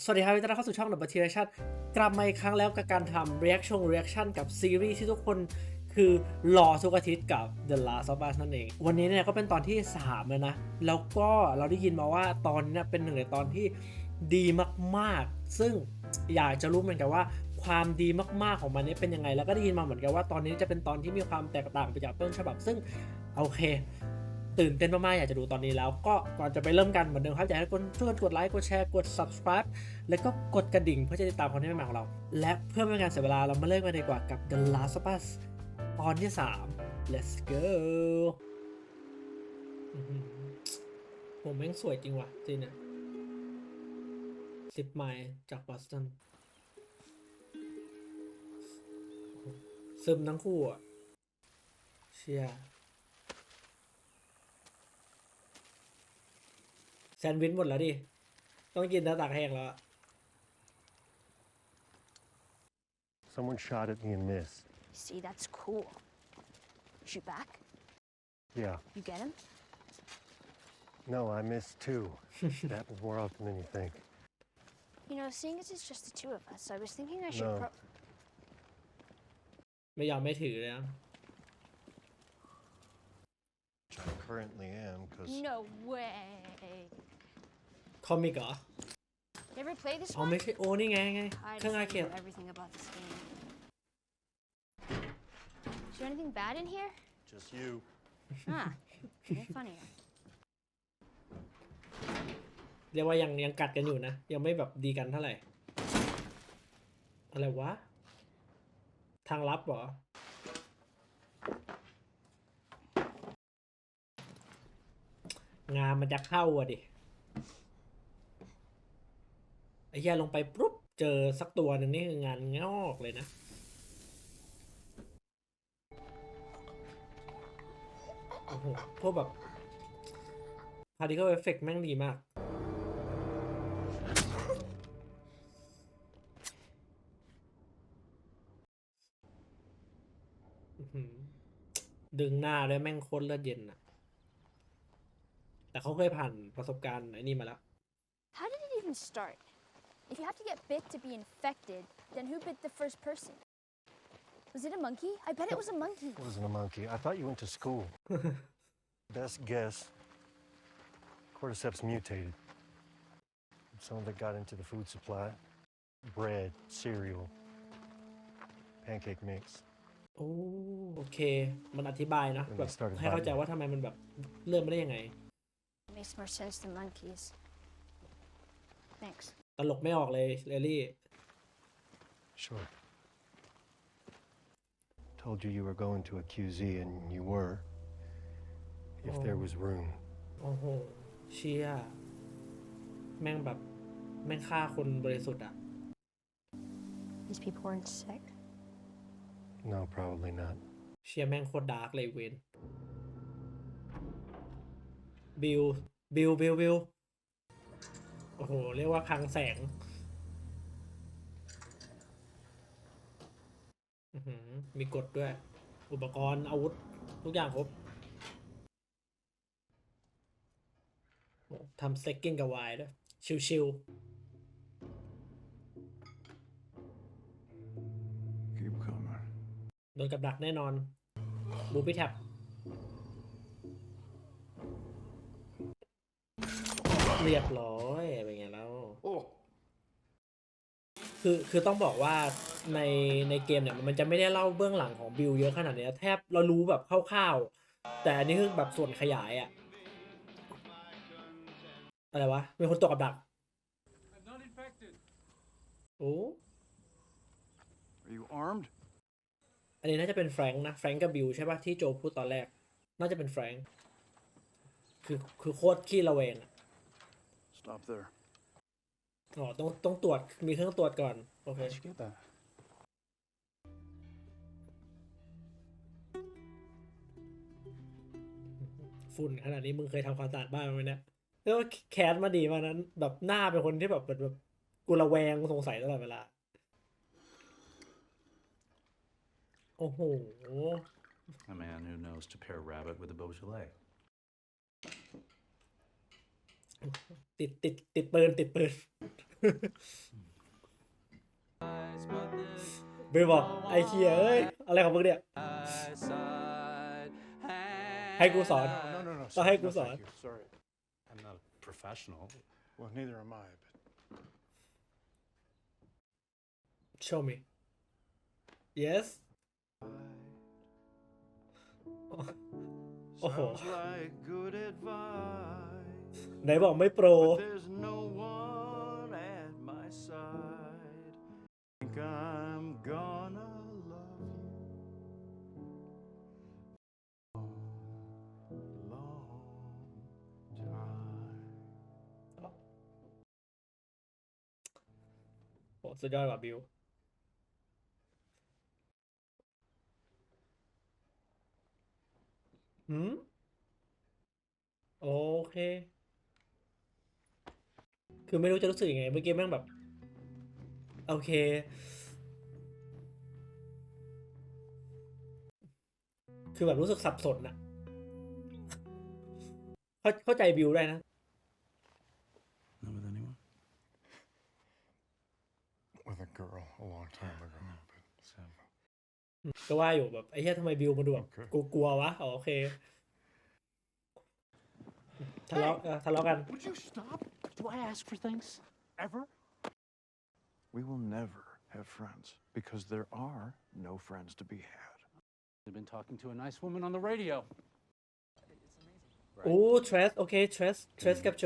สวัสดีครับยินดีต้อนรับเข้าสู่ช่อง The Motivation กลับมาอีกครั้งแล้วกับการทำ reaction reaction กับซีรีส์ที่ทุกคนคือรอทุกอาทิตย์กับ The Last of Us นั่นเอง วันนี้เนี่ยก็เป็นตอนที่ 3 แล้วนะ แล้วก็เราได้ยินมาว่าตอนนี้เนยเป็นหนึ่งในตอนที่ดีมากๆ ซึ่งอยากจะรู้เหมือนกันว่าความดีมากๆของมันนี้เป็นยังไง แล้วก็ได้ยินมาเหมือนกันว่าตอนนี้จะเป็นตอนที่มีความแตกต่างไปจากต้นฉบับ ซึ่งโอเค ตื่นเต้นมากๆ อยากจะดูตอนนี้แล้วก็ก่อนจะไปเริ่มกันเหมือนเดิมครับ อยากให้ทุกคนช่วยกันกดไลค์กดแชร์กด subscribe แล้วก็กดกระดิ่งเพื่อจะติดตามคอนเทนต์ใหม่ของเรา และเพื่อไม่เป็นการเสียเวลาเรามาเริ่มกันดีกว่ากับ The Last of Us ตอนที่ 3 let's go ผมแม่งสวยจริงว่ะจริงเนี่ยสิบไมล์จากบอสตันซึมทั้งคู่อะเชีย แซนด์วิชหมดแล้วดิ ต้องกินน้ำตากแห้งแล้วอะ Someone shot at me and missed. See, that's cool. Shoot back? Yeah. You get him? No, I missed too. it happened more often than you think. You know, seeing as it's just the two of us, I was thinking I should No. pro- ไม่ยอมไม่ถือเลยนะ currently am, because No way. คอมิกเหรอ Never play this อ๋อ one? ไม่ใช่โอ้นี่ไงไง I เครื่อง just อา don't เกีย know everything about this game. Is there anything bad in here? just you. Huh. You're funnier. เรียกว่ายังยังกัดกันอยู่นะ ยังไม่แบบดีกันเท่าไหร่ อะไรวะ ทางลับเหรอ งานมันจะเข้าอะดิไอ้เหี้ยลงไปปุ๊บเจอสักตัวหนึ่งนี่คืองานงอกเลยนะโอ้โหพวกแบบ particle effect แม่งดีมากดึงหน้าด้วยแม่งโคตรเลือดเย็นอะ แต่เขาเคยผ่านประสบการณ์ไอ้นี่มาแล้ว How did it even start? If you have to get bit to be infected, then who bit the first person? Was it a monkey? I bet it was a monkey. It wasn't a monkey. I thought you went to school. Best guess. Cordyceps mutated. Some of it got into the food supply. Bread, cereal, pancake mix. โอ้โอเค มันอธิบายนะ When แบบ they started ให้เข้าใจ biting. ว่าทำไมมันแบบเริ่มมาได้ยังไง Makes more sense than monkeys. Thanks. ตลกไม่ออกเลยเรลลี่ Sure. Told you you were going to a QZ, and you were. If there Oh. was room. โอ้โห เชียแม่งแบบ แม่งฆ่าคนบริสุทธิ์อะ These people weren't sick. No, probably not. เชียแม่งโคตรดาร์กเลยเวนบิล บิลบิลบิลโอ้โห เรียกว่าคลังแสงอื้อหือมีกฎด้วย อุปกรณ์อาวุธ ทุกอย่างครบโอ้ทำสเต็กกิ้งกับไวน์ด้วย ชิว Keep coming. ๆโดนกับดักแน่นอน บูปี้แท็บ เรียบร้อยเป็นไงแล้ว Oh, คือคือต้องบอกว่าในในเกมเนี่ยมันจะไม่ได้เล่าเบื้องหลังของบิลเยอะขนาดเนี้ยแทบเรารู้แบบคร่าวๆ แต่อันนี้คือแบบส่วนขยายอะอะไรวะมีคนตกกับดัก I'm not infected. โอ้ Are you armed? อันนี้น่าจะเป็นแฟรงค์นะแฟรงค์กับบิลใช่ปะที่โจพูดตอนแรก น่าจะเป็นแฟรงค์คือคือโคตรขี้ระแวงอะ Stop there. อ๋อต้องต้องตรวจมีเครื่องตรวจก่อน โอเค How'd you get that? ฝุ่นขนาดนี้มึงเคยทำความสะอาดบ้านไหมเนี่ยเรียกว่าแคสมาดีมานั้น แบบหน้าเป็นคนที่แบบแบบแบบกูระแวงสงสัยตลอดเวลา โอ้โห A man who knows to pair rabbit with a Beaujolais. ติดติดติดปืนติดปืนเบลบอกไอ้เคียเอ้ย อะไรของมึงเนี่ย ให้กูสอน No, no, no. So sorry, hey, no, go thank on. you. Sorry. I'm not a professional. Well, neither am I, but show me yes โอ้โห ไหนบอกไม่โปร But there's no one at my side. Think I'm gonna love you. Long, long time. โอ้สุดยอดว่ะบิว หืม โอเค คือไม่รู้จะรู้สึกยังไง เมื่อกี้แม่งแบบ โอเค คือแบบรู้สึกสับสนอะเข้าเข้าใจบิวได้นะ Not with anyone? with a girl a long time ago. But So, ก็ว่าอยู่แบบไอ้เหี้ยทำไมบิวมันดูแบบโอเคกูกลัววะอ๋อโอเค ทะเลาะเออทะเลาะกัน would you stop? Do I ask for things ever? We will never have friends because there are no friends to be had. I've been talking to a nice woman on the radio. โอ้เทรสโอเคเทรสเทรสกับโจ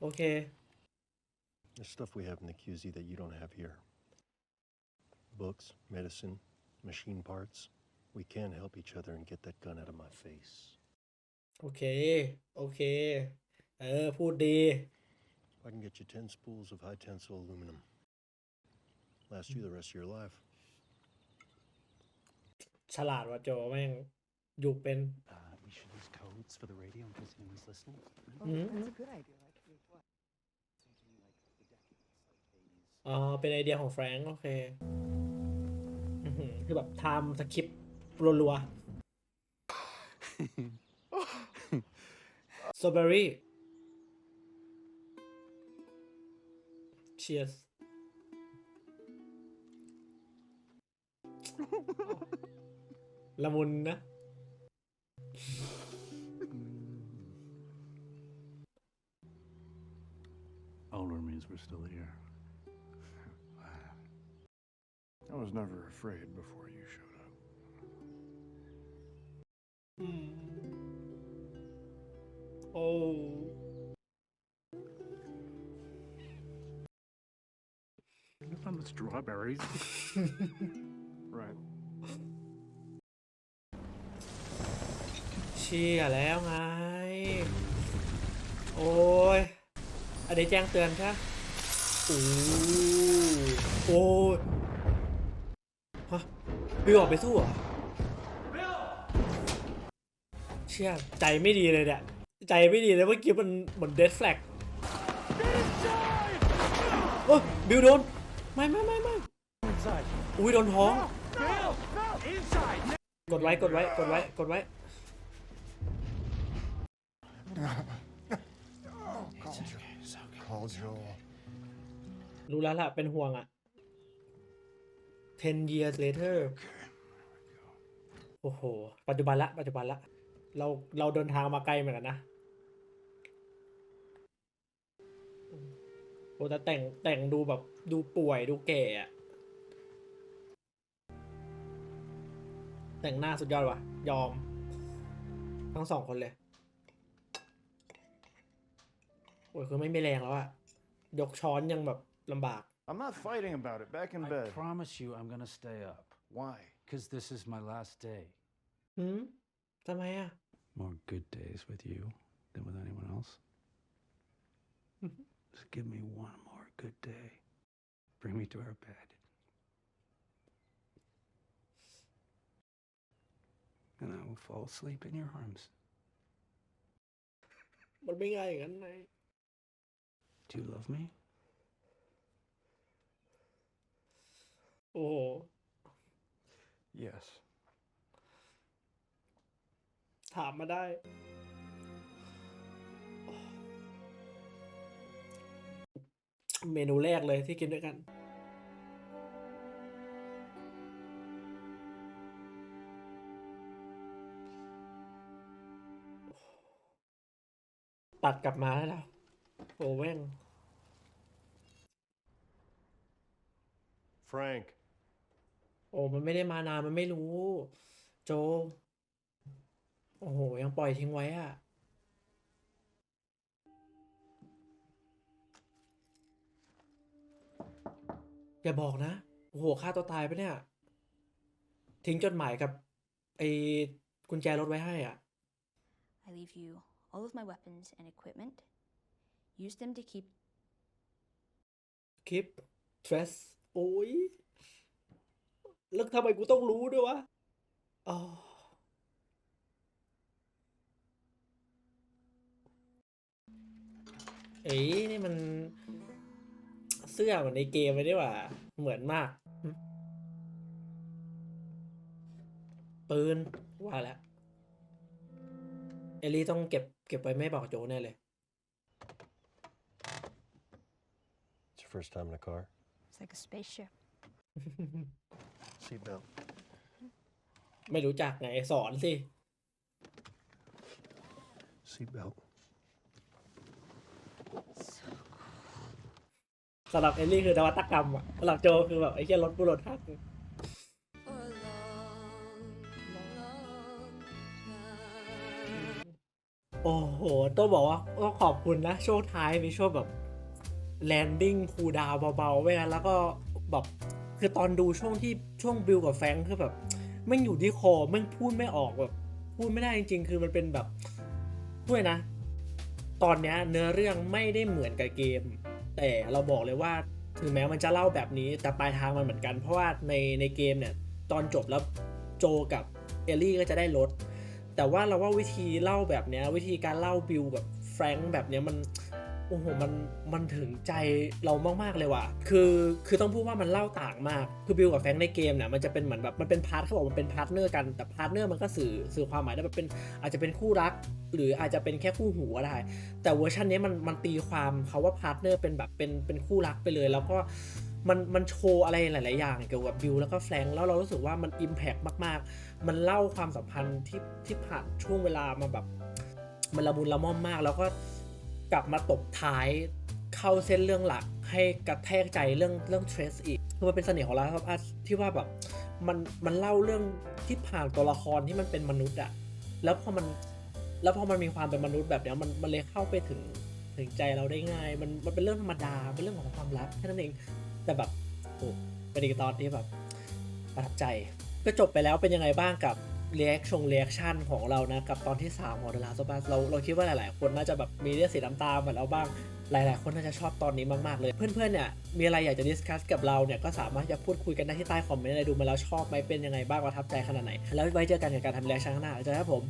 โอเค There's stuff we have in the QZ that you don't have here. Books, medicine, machine parts. We can help each other and get that gun out of my face. โอเค โอเค เออ พูดดี I can get you 10 spools of high tensile aluminum. Last you the rest of your life. ฉลาดว่ะโจแม่งอยู่เป็น Uh, we should use codes for the radio in case anyone's listening. Mhm. That's a good idea. Like, like what? Thinking like the decades, like 80s. อ๋อเป็นไอเดียของแฟรงค์โอเคอื้อหือคือแบบไทม์สคริปต์รัวๆส ตรอเบอรี่ cheers ละมุนนะ Older means we're still here. I was never afraid before you showed up. Nothing but strawberries. Right. เชี่ยแล้วไง โอ้ย อันนี้แจ้งเตือนใช่ไหมโอ้โอ้ยฮะบิวออกไปสู้เหรอเชี่ยใจไม่ดีเลยเนี่ย ใจไม่ดีเลยเมื่อกี้มันเหมือนเดดแฟลกโอ้ยบิวโดน ไม่ไม่ไม่ไม่อุ้ยโดนท้อง กดไว้กดไว้กดไว้กดไว้รู้แล้วล่ะเป็นห่วงอะ 10 years later โอ้โห ปัจจุบันละ ปัจจุบันละ เรา เราเดินทางมาไกลเหมือนกันนะ โอ้แต่แต่งแต่งดูแบบดูป่วยดูแก่อะแต่งหน้าสุดยอดว่ะ ยอม ทั้งสองคนเลย โอ้ยคือไม่มีแรงแล้วอะยกช้อนยังแบบลำบาก I'm not fighting about it. Back in I bed. promise you I'm gonna stay up. Why? Because this is my last day. หืมทำไมอะ More good days with you than with anyone else. Just give me one more good day. Bring me to our bed. And I will fall asleep in your arms. มันไม่ง่ายอย่างนั้นไง Do you love me? โอ้โห Yes. ถามมาได้ เมนูแรกเลยที่กินด้วยกัน ตัดกลับมาแล้วล่ะโอ้แม่ง Frank, โอ้มันไม่ได้มานานมันไม่รู้ โจ โอ้โห ยังปล่อยทิ้งไว้อะ อย่าบอกนะ โอ้โหฆ่าตัวตายปะเนี่ย ทิ้งจดหมายกับไอ้กุญแจรถไว้ให้อะ I leave you all of my weapons and equipment. Use them to keep คลิปเทรสโอ้ยแล้วทำไมกูต้องรู้ด้วยวะอ๋อ เอ้ยนี่มัน เสื้อเหมือนในเกมเลยดีกว่า เหมือนมากหึปืนว่าแล้ว เอลลี่ต้องเก็บเก็บไว้ไม่บอกโจแน่เลย it's your first time in a car. it's like a spaceship. Seatbelt. ไม่รู้จักไงสอนสิ Seatbelt. สำหรับเอลลี่คือนวัตกรรมอะสำหรับโจคือแบบไอ้แค่รถบุรถทักโอ้โห ต้องบอกว่าก็ขอบคุณนะ ช่วงท้ายมีช่วงแบบแลนดิ้งคูดาวเบาๆไว้นะแล้วก็แบบคือตอนดูช่วงที่ช่วงบิลกับแฟงคือแบบแม่อยู่ที่คอแม่งพูดไม่ออกแบบ พูดไม่ได้จริงๆ คือมันเป็นแบบด้วยนะ ตอนเนี้ยเนื้อเรื่องไม่ได้เหมือนกับเกม แต่เราบอกเลยว่าถึงแม้มันจะเล่าแบบนี้แต่ปลายทางมันเหมือนกัน เพราะว่าในในเกมเนี่ยตอนจบแล้วโจกับเอลลี่ก็จะได้ลดแต่ว่าเราว่าวิธีเล่าแบบเนี้ยวิธีการเล่าบิวแบบแฟรงค์แบบเนี้ยมัน โอ้โหมันมันถึงใจเรามาก ๆ เลยว่ะ คือคือต้องพูดว่ามันเล่าต่างมาก คือบิลกับแฟงในเกมเนี่ยมันจะเป็นเหมือนแบบมันเป็นพาร์ทเขาบอกมันเป็นพาร์ทเนอร์กันแต่พาร์ทเนอร์มันก็สื่อสื่อความหมายได้แบบเป็นอาจจะเป็นคู่รัก หรืออาจจะเป็นแค่คู่หูก็ได้ แต่เวอร์ชันนี้มันมันตีความเขาว่าพาร์ทเนอร์เป็นแบบเป็นเป็นคู่รักไปเลย แล้วก็มันมันโชว์อะไรหลาย ๆ อย่างเกี่ยวกับบิลแล้วก็แฟงแล้วเรารู้สึกว่ามันอิมแพกมาก ๆ มันเล่าความสัมพันธ์ที่ที่ผ่านช่วงเวลามาแบบมันละมุนละม่อมมากแล้วก็ กลับมาตบท้ายเข้าเส้นเรื่องหลักให้กระแทกใจเรื่องเรื่องเทรสอีกคือมันเป็นเสน่ห์ของลาสอัสที่ว่าแบบมันมันเล่าเรื่องที่ผ่านตัวละครที่มันเป็นมนุษย์อะแล้วพอมันแล้วพอมันมีความเป็นมนุษย์แบบเนี้ยมันมันเลยเข้าไปถึงถึงใจเราได้ง่าย มันมันเป็นเรื่องธรรมดาเป็นเรื่องของความรักแค่นั้นเอง แต่แบบโอ้เป็นอีกตอนที่แบบประทับใจก็จบไปแล้วเป็นยังไงบ้างกับ เรีแอคชงเรีแอคชั่นของเรานะ กับตอนที่ 3 ของ The Last of Us เราเราคิดว่าหลาย ๆ คนน่าจะแบบมีเลือดสีน้ำตาเหมือนเราบ้างหลาย ๆ คนน่าจะชอบตอนนี้มาก ๆ เลย เพื่อน ๆ เนี่ยมีอะไรอยากจะดิสคัสกับเราเนี่ยก็สามารถจะพูดคุยกันได้ที่ใต้คอมเมนต์เลยดูมาแล้วชอบไหมเป็นยังไงบ้างประทับใจขนาดไหน แล้วไว้เจอกันกับการทำเรีแอคชั่นข้างหน้าเจอครับผม